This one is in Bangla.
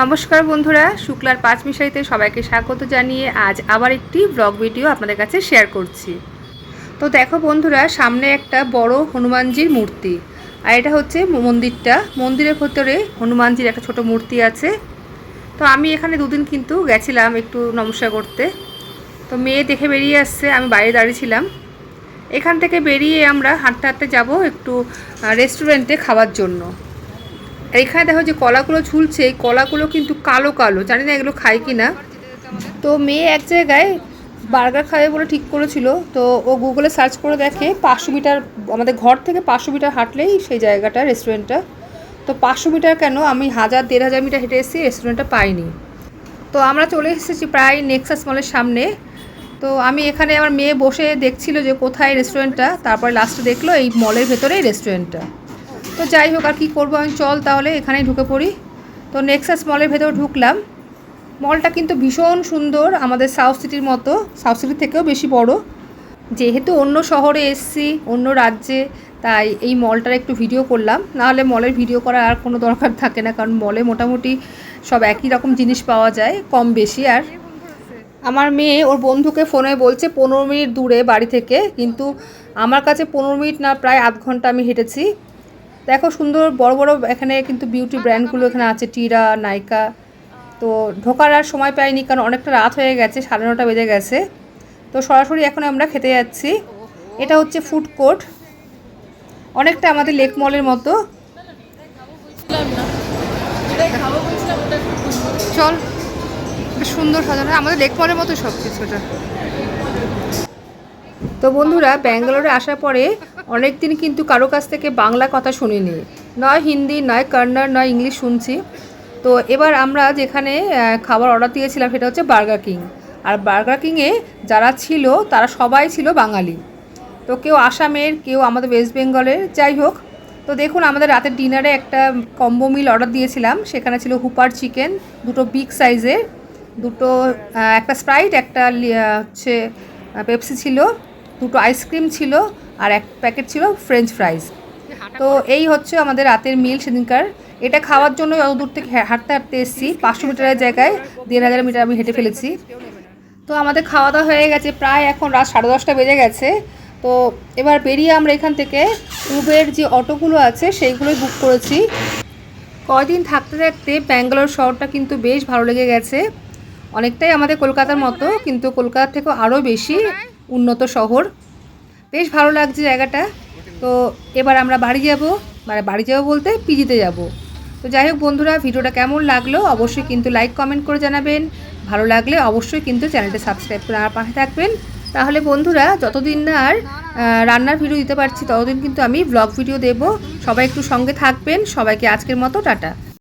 নমস্কার বন্ধুরা, শুক্লার পাঁচ মিশাইতে সবাইকে স্বাগত জানিয়ে আজ আবার একটি ব্লগ ভিডিও আপনাদের কাছে শেয়ার করছি। তো দেখো বন্ধুরা, সামনে একটা বড় হনুমানজির মূর্তি, আর এটা হচ্ছে মন্দিরটা। মন্দিরের ভেতরে হনুমানজির একটা ছোট মূর্তি আছে। তো আমি এখানে দুদিন কিন্তু গেছিলাম একটু নমস্কার করতে। তো মেয়ে দেখে বেরিয়ে আসছে, আমি বাইরে দাঁড়িয়েছিলাম এখান থেকে বেরিয়ে আমরা হাঁটতে হাঁটতে যাব একটু রেস্টুরেন্টে খাওয়ার জন্য। এখানে দেখো যে কলাগুলো ঝুলছে, এই কলাগুলো কিন্তু কালো কালো। জানি না এগুলো খায় কি না তো মেয়ে এক জায়গায় বার্গার খাবে বলে ঠিক করেছিল। তো ও গুগলে সার্চ করে দেখে, পাঁচশো মিটার, আমাদের ঘর থেকে পাঁচশো মিটার হাঁটলেই সেই জায়গাটা, রেস্টুরেন্টটা। তো পাঁচশো মিটার কেন? আমি হাজার, দেড় হাজার মিটার হেঁটে এসেছি, রেস্টুরেন্টটা পাইনি। তো আমরা চলে এসেছি প্রায় নেক্সাস মলের সামনে। তো আমি এখানে আমার মেয়ে বসে দেখছিল যে কোথায় রেস্টুরেন্টটা, তারপরে লাস্টে দেখল এই মলের ভেতরেই রেস্টুরেন্টটা। তো যাই হোক, আর কী করব আমি? চল তাহলে, এখানেই ঢুকে পড়ি। তো নেক্সাস মলের ভেতর ঢুকলাম। মলটা কিন্তু ভীষণ সুন্দর, আমাদের সাউথ সিটির মতো। সাউথ সিটির থেকেও বেশি বড়। যেহেতু অন্য শহরে এসছি, অন্য রাজ্যে, তাই এই মলটার একটু ভিডিও করলাম। নাহলে মলের ভিডিও করার আর কোনো দরকার থাকে না, কারণ মলে মোটামুটি সব একই রকম জিনিস পাওয়া যায়, কম বেশি। আর আমার মেয়ে ওর বন্ধুকে ফোনে বলছে, পনেরো মিনিট দূরে বাড়ি থেকে। কিন্তু আমার কাছে পনেরো মিনিট না, প্রায় আধ ঘণ্টা আমি হেঁটেছি। দেখো সুন্দর, বড় বড় এখানে কিন্তু বিউটি ব্র্যান্ডগুলো এখানে আছে টিরা নাইকা তো ঢোকার আর সময় পাইনি, কারণ অনেকটা রাত হয়ে গেছে, সাড়ে নটা বেজে গেছে। তো সরাসরি এখন আমরা খেতে যাচ্ছি। এটা হচ্ছে ফুড কোর্ট অনেকটা আমাদের লেক মলের মতো। চল সুন্দর সাজানো। আমাদের লেক মলের মতো সব কিছুটা তো বন্ধুরা, ব্যাঙ্গালোরে আসার পরে অনেক দিন কিন্তু কারও কাছ থেকে বাংলা কথা শুনিনি। নয় হিন্দি, নয় কন্নড়, নয় ইংলিশ শুনছি। তো এবার আমরা যেখানে খাবার অর্ডার দিয়েছিলাম সেটা হচ্ছে বার্গার কিং আর বার্গার কিংয়ে যারা ছিল, তারা সবাই ছিল বাঙালি। তো কেউ আসামের, কেউ আমাদের ওয়েস্ট বেঙ্গলের যাই হোক। তো দেখুন, আমাদের রাতের ডিনারে একটা কম্বো মিল অর্ডার দিয়েছিলাম। সেখানে ছিল হুপার চিকেন দুটো বিগ সাইজের দুটো একটা স্প্রাইট একটা হচ্ছে পেপসি ছিল। দুটো আইসক্রিম ছিল আর এক প্যাকেট ছিল ফ্রেঞ্চ ফ্রাইজ। তো এই হচ্ছে আমাদের রাতের মিল সেদিনকার। এটা খাওয়ার জন্য অত দূর থেকে হাঁটতে হাঁটতে এসেছি। পাঁচশো মিটারের জায়গায় দেড় হাজার মিটার আমি হেঁটে ফেলেছি। তো আমাদের খাওয়া দাওয়া হয়ে গেছে প্রায় এখন রাত সাড়ে দশটা বেজে গেছে। তো এবার বেরিয়ে আমরা এখান থেকে উবের যে অটোগুলো আছে সেইগুলোই বুক করেছি। কয়দিন থাকতে থাকতে ব্যাঙ্গালোর শহরটা কিন্তু বেশ ভালো লেগে গেছে। অনেকটাই আমাদের কলকাতার মতো কিন্তু কলকাতার থেকেও আরও বেশি। উন্নত শহর। বেশ ভালো লাগছে জায়গাটা। তো এবার আমরা বাড়ি যাব। মানে বাড়ি যাব বলতে পিজিতে যাব। তো যাই হোক বন্ধুরা, ভিডিওটা কেমন লাগল অবশ্যই কিন্তু লাইক কমেন্ট করে জানাবেন। ভালো লাগলে অবশ্যই কিন্তু চ্যানেলটা সাবস্ক্রাইব করে আমার পাশে থাকবেন। তাহলে বন্ধুরা, যতদিন না আর রান্নার ভিডিও দিতে পারছি, ততদিন কিন্তু আমি ব্লগ ভিডিও দেব। সবাই একটু সঙ্গে থাকবেন। সবাইকে আজকের মতো টাটা।